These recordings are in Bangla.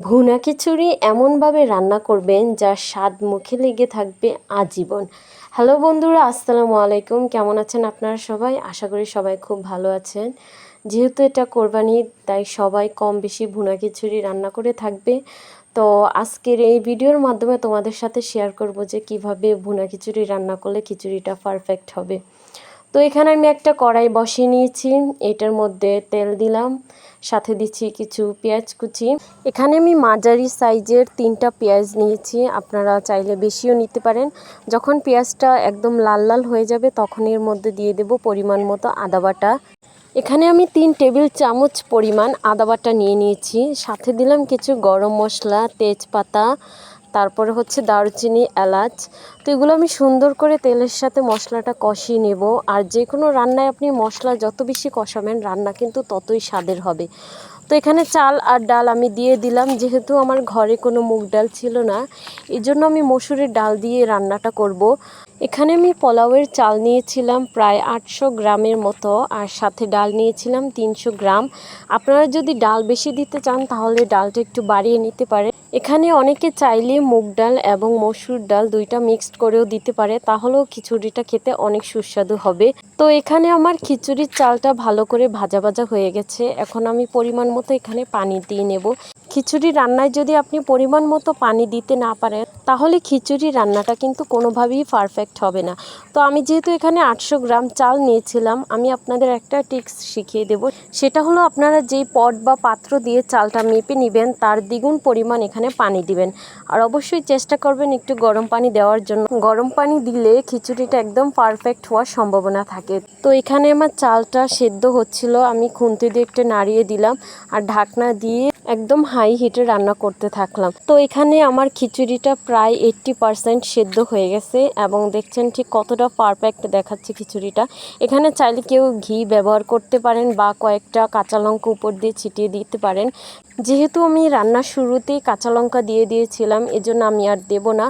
ভুনা খিচুড়ি এমনভাবে রান্না করবেন যা স্বাদ মুখে লেগে থাকবে আজীবন। হ্যালো বন্ধুরা, আসসালামু আলাইকুম। কেমন আছেন আপনারা সবাই? আশা করি সবাই খুব ভালো আছেন। যেহেতু এটা কোরবানি, তাই সবাই কম বেশি ভুনা খিচুড়ি রান্না করে থাকবে। তো আজকের এই ভিডিওর মাধ্যমে তোমাদের সাথে শেয়ার করব যে কীভাবে ভুনা খিচুড়ি রান্না করলে খিচুড়িটা পারফেক্ট হবে। তো এখানে আমি একটা কড়াই বসিয়ে নিয়েছি, এটার মধ্যে তেল দিলাম, সাথে দিচ্ছি কিছু পেঁয়াজ কুচি। এখানে আমি মাঝারি সাইজের তিনটা পেঁয়াজ নিয়েছি, আপনারা চাইলে বেশিও নিতে পারেন। যখন পেঁয়াজটা একদম লাল লাল হয়ে যাবে, তখন এর মধ্যে দিয়ে দেব পরিমাণ মতো আদা বাটা। এখানে আমি তিন টেবিল চামচ পরিমাণ আদা বাটা নিয়ে নিয়েছি, সাথে দিলাম কিছু গরম মশলা, তেজপাতা তারপরে হচ্ছে দারুচিনি, এলাচ। তো এগুলো আমি সুন্দর করে তেলের সাথে মশলাটা কষিয়ে নেব। আর যে কোনো রান্নায় আপনি মশলা যত বেশি কষাবেন, রান্না কিন্তু ততই স্বাদের হবে। তো এখানে চাল আর ডাল আমি দিয়ে দিলাম, যেহেতু আমার ঘরে কোনো মুগ ডাল ছিল না এই জন্য আমি মসুরের ডাল দিয়ে রান্নাটা করব। এখানে আমি পোলাওয়ের চাল নিয়েছিলাম প্রায় আটশো গ্রামের মতো, আর সাথে ডাল নিয়েছিলাম তিনশো গ্রাম। আপনারা যদি ডাল বেশি দিতে চান, তাহলে ডালটা একটু বাড়িয়ে নিতে পারেন। এখানে অনেকে চাইলে মুগ ডাল এবং মসুর ডাল দুইটা মিক্সড করেও দিতে পারে, তাহলেও খিচুড়িটা খেতে অনেক সুস্বাদু হবে। তো এখানে আমার খিচুড়ির চালটা ভালো করে ভাজা ভাজা হয়ে গেছে। এখন আমি পরিমাণ মতো এখানে পানি দিয়ে নেব। খিচুড়ি রান্নায় যদি আপনি পরিমাণ মতো পানি দিতে না পারেন, তাহলে খিচুড়ি রান্নাটা কিন্তু কোনোভাবেই পারফেক্ট হবে না। তো আমি যেহেতু এখানে আটশো গ্রাম চাল নিয়েছিলাম, আমি আপনাদের একটা টিক্স শিখিয়ে দেব। সেটা হলো আপনারা যেই পট বা পাত্র দিয়ে চালটা মেপে নেবেন, তার দ্বিগুণ পরিমাণ এখানে পানি দিবেন। আর অবশ্যই চেষ্টা করবেন একটু গরম পানি দেওয়ার জন্য। গরম পানি দিলে খিচুড়িটা একদম পারফেক্ট হওয়ার সম্ভাবনা থাকে। তো এখানে আমার চালটা সেদ্ধ হচ্ছিল, আমি খুন্তি দিয়ে একটু নাড়িয়ে দিলাম। আর ঢাকনা দিয়ে একদম হাই হিটে রান্না করতে থাকলাম। তো এখানে আমার খিচুড়িটা প্রায় এইটটি পারসেন্ট সেদ্ধ হয়ে গেছে এবং দেখছেন ঠিক কতটা পারফেক্ট দেখাচ্ছে খিচুড়িটা। এখানে চাইলে কেউ ঘি ব্যবহার করতে পারেন বা কয়েকটা কাঁচা লঙ্কা উপর দিয়ে ছিটিয়ে দিতে পারেন। যেহেতু আমি রান্না শুরুতেই কাঁচা লঙ্কা দিয়ে দিয়েছিলাম, এজন্য আমি আর দেব না।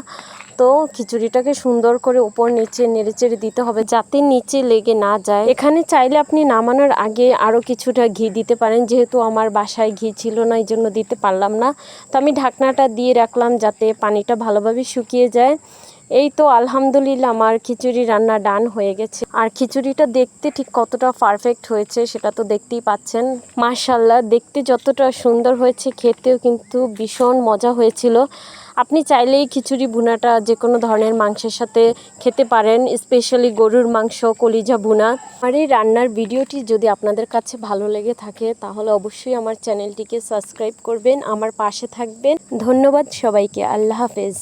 তো খিচুড়িটাকে সুন্দর করে উপর নিচে নেড়েচেড়ে দিতে হবে যাতে নিচে লেগে না যায়। এখানে চাইলে আপনি নামানোর আগে আরও কিছুটা ঘি দিতে পারেন, যেহেতু আমার বাসায় ঘি ছিল না এই জন্য দিতে পারলাম না। তো আমি ঢাকনাটা দিয়ে রাখলাম যাতে পানিটা ভালোভাবে শুকিয়ে যায়। এই তো আলহামদুলিল্লাহ আমার খিচুড়ি রান্না ডান হয়ে গেছে। আর খিচুড়িটা দেখতে ঠিক কতটা পারফেক্ট হয়েছে সেটা তো দেখতেই পাচ্ছেন। মার্শাল্লাহ দেখতে যতটা সুন্দর হয়েছে, খেতেও কিন্তু ভীষণ মজা হয়েছিল। আপনি চাইলেই খিচুড়ি, ভুনাটা যে কোনো ধরনের মাংসের সাথে খেতে পারেন, স্পেশালি গরুর মাংস, কলিজা, ভুনা। আর এই রান্নার ভিডিওটি যদি আপনাদের কাছে ভালো লেগে থাকে, তাহলে অবশ্যই আমার চ্যানেলটিকে সাবস্ক্রাইব করবেন, আমার পাশে থাকবেন। ধন্যবাদ সবাইকে, আল্লাহ হাফেজ।